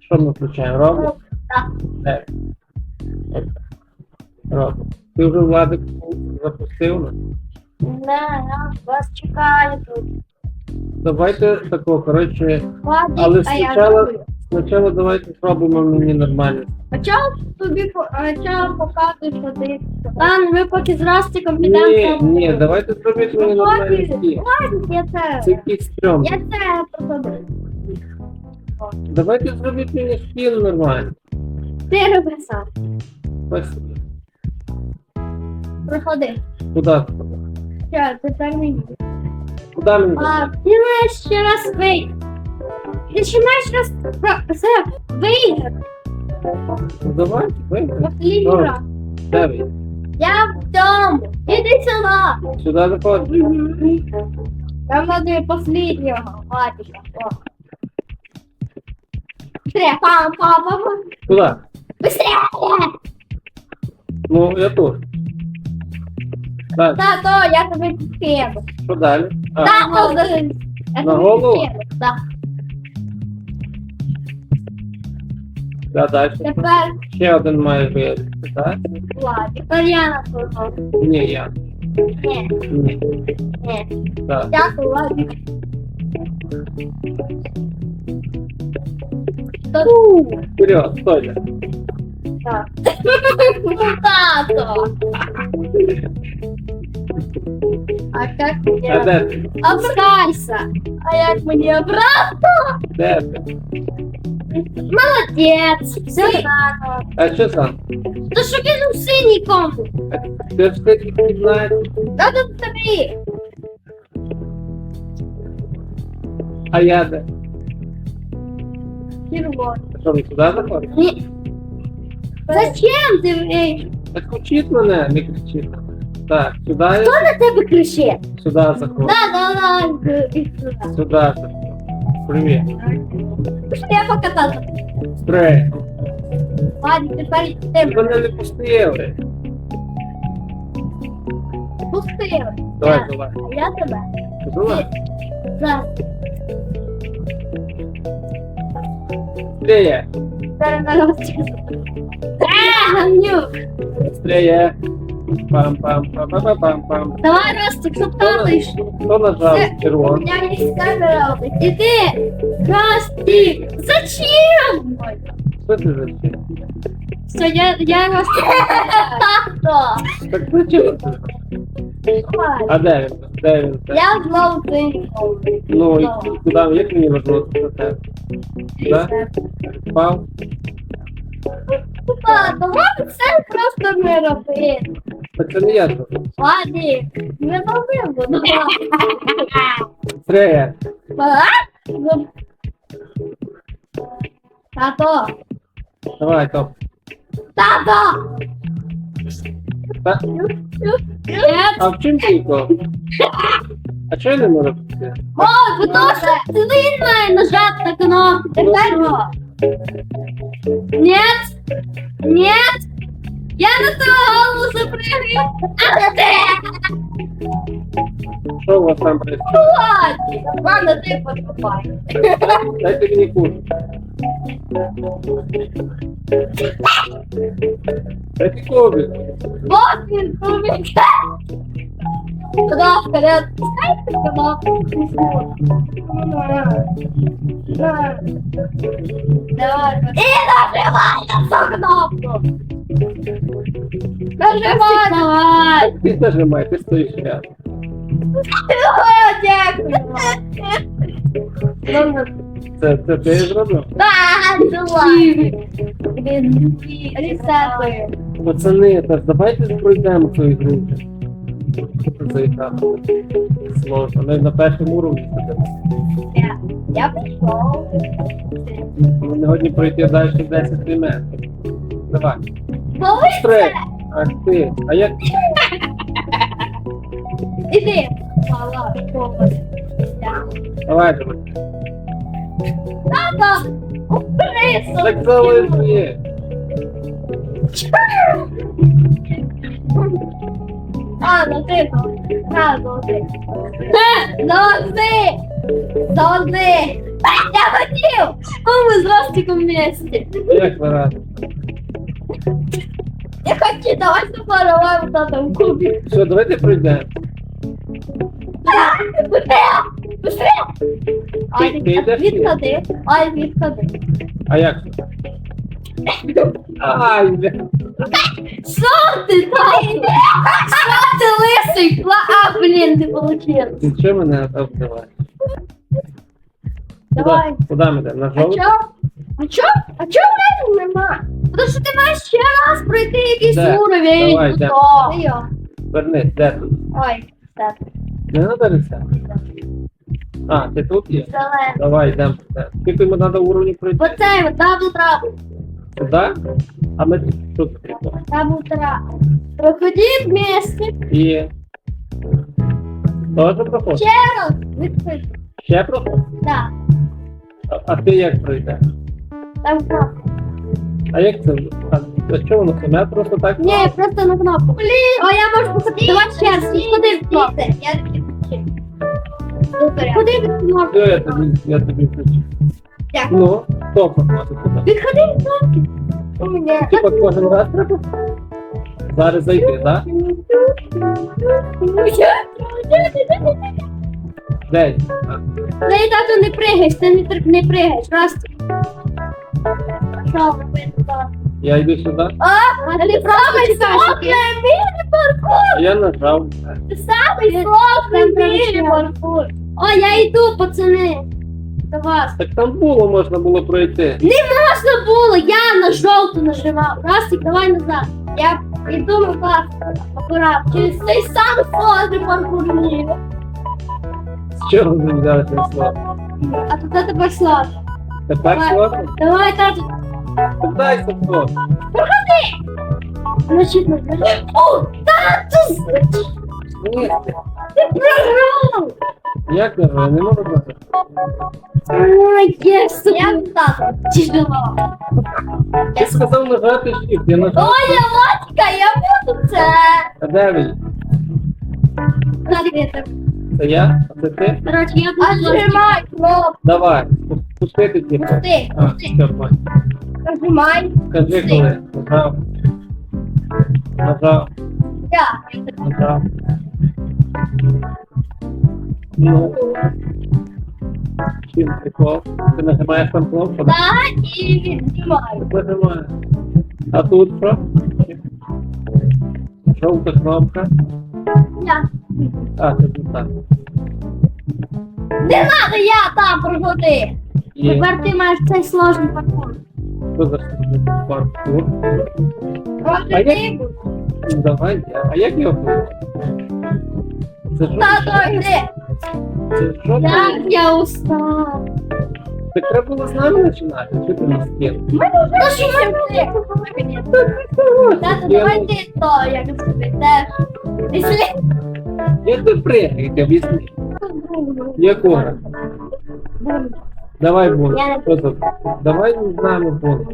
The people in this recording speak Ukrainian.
Що ми включаємо? Робот? Так. От. Робот. Ти вже владик запустив? Не, я вас чекаю тут. Давайте такого, коротше, Ладно, але а я спочатку, спочатку давайте зробимо мені нормально. А чого тобі по- а чого показуєш, що ти? Ладно, ми поки з Ростиком Ні, підемо. ні, давайте зробити мені нормальний стіль. Ладно, я це. Це якийсь стрьом. Я це проходив. Давайте зробити мені стіл нормально. Ти роби сам. Ось Проходи. куди? Що, тепер мені. Куди мені? А, ти маєш ще раз вийти. Ти ще маєш раз про- це виїхати. Ну Добре. раз. Де ви? Я вдома. Іди сюди. Сюди заходите. Там надо последнего хватит. Быстрее, пам, пам, пам, пам. Куди? Быстрее! Ну, я тут. Так, Да, то, я тебе підкину. що далі? А, Да, то, да. Я На тебе голову? підкину, Да. да, далі. Тепер, Ще один має виявити, так? ладно, тепер я на твою. Ні, я. Ні, Ні. ні. Так. Дякую, ладно. Та- Вперед, стой. Так. Ну, тато. А как А мне? де ти? Обкайся. А як мені обратно? Де ти? Молодець. Все рано. А що сам? Та що кинув синій кому? Ти ж таки знаєш. Та тут тобі. А я де? Червоний. А Що, сюди заходимо? Ні. Зачем ти? Так учіть мене, не кричіть. Так, сюди, Хто на тебе кричить? сюди заходимо. Да, да, да. іди сюди. Сюди заходимо. Привіт. Пішли, я покатати. Три. Ладно, тепер ти мене не пустили. пустили. Давай, давай. Я тебе. Давай. За. Быстрее. Зараз на розчіску. Е, гамнюк. Быстрее. Пам-пам-пам-пам-пам. Давай, Ростик, щоб тато йшов. Хто нажав Це- У червоний? меня есть камера. Иди, Ростик. Зачем? Що ти за ще? Все, я, я Ростик. Тато. Так зачем ти? А де він? Де він? Я знову ти. Ну, і куди? Як мені вернутися до тебе? Да? Впав? Тато, може це просто не робити. Так це не я зробив. Ладно, не робив, буду. Быстрее. Ну. Тато. Давай, топ. Тато. Та-. А в чим прикол? А чого я не можу піти? О, потому что ты має нажати на Тепер. Нет. Нет. Я на твою голову запрыгаю. А ти. Що у вас там происходит? Ладно. Ладно, ти поступай. Дайте мені куртку. Дайте коврик. Вот він кубик. Вперед. Пускай кнопку. Давай. И нажимай на цю кнопку. Нажимай. Давай. Ти нажимай, ти стоїш рядом. Дякую. Це, це ти зробив? Да, давай. Ресети. Пацани, так давайте пройдемо цю ігру. Це? Сложно. Ми на першому уровні сидимо. Я прийшов. Ми не годні пройти далі 10 метрів. Давай. Три. Ах ти. А як іди. Мала. Давай, давай. Тата, убери Так залежи. А, ну ти. А, ну ти. Ну ти. Завжди. Я хотів. О, ми з Ростиком вместе. Як ви раді? Я хочу, давай запарувати тата в кубі. Що, давайте пройдемо. Быстрее! Быстрее! Ай, ти йдеш? відходи. Ай, відходи. А як? це? Ай, бля. Що ти там? Що ти лисий? Пла- А, блін. Ти чого мене обзиваєш? Давай. Куди, куди ми йдемо? На А жовт? чо? А чо? А чо в мене нема? Тому що ти маєш ще раз пройти якийсь Де? уровень. Давай, де? О, Де я? Вернись, де тут? Ой, так, Не треба рецепт? А, ти тут є? зелений. Давай, йдемо. Скільки йому треба уровнів пройти? Оцей, от дабл трабл. Сюди? А ми тут скріпимо. Дабл трабл. Проходіть вместе. І... Тоже проходиш? Ще раз. Відкрити. Ще проходиш? Так, А, а ти як пройдеш? там кнопка. А як це? А, а що воно саме просто так? Ні, просто на кнопку. Блін! О, я можу посадити. Давай ще раз. Куди в кнопку? Я Куди від кнопки? Все, я тобі, я тобі включу. Дякую. Ну, хто проходить туди? Відходи від кнопки. У мене. Типа кожен раз треба? Зараз зайти, так? Де? А, Дай тату не пригаєш, ти не, тр- не пригаєш. Раз. Що робити? так? Я йду сюди, А, ти правий сложний міні-паркур! а я нажав. Ти самий сложний міні-паркур! О, я йду, пацани! До вас. Так там було, можна було пройти. Не можна було, я на жовту нажимав. Растик, давай назад. Я йду на клас. Аккуратно. Через цей самий сложний паркур ні. З чого ви взяли це слово? А тут тепер сложно. Тепер Давай. сложно? Давай, тату. Дай сложно. Значить, ми О, тату! Ні, Ти програв! як не я не можу знати. Ой, я тобою. Я тату. Ти сказав нажати shift, я нажав. Оля, Латька, я буду це. А де він? Надо Це я? А це ти? Короче, я буду... Нажимай кнопку. Давай, спу- спустити типу. Пусти, А, пусти. все, бачу. Нажимай. Скажи коли. Нажав. Нажав. Я. Нажав. Ну. Чим прикол? Ти нажимаєш там кнопку? Да, і віднімаю. Нажимаєш. А тут що? Жовта кнопка. Я. А, це тут так. Не надо, я там проходи. Є. Тепер ти маєш цей сложний паркур. Що за сложний паркур? А як? Ну, Давай я. А як його? Це йди. Як я устав. Так треба було з нами починати. Що ти нас кинув? Ну що ми Тато, давай ти то, як собі теж. Пішли. Як ви пригаєте, об'ясни. Якого? Давай не- за? Давай з нами бунт.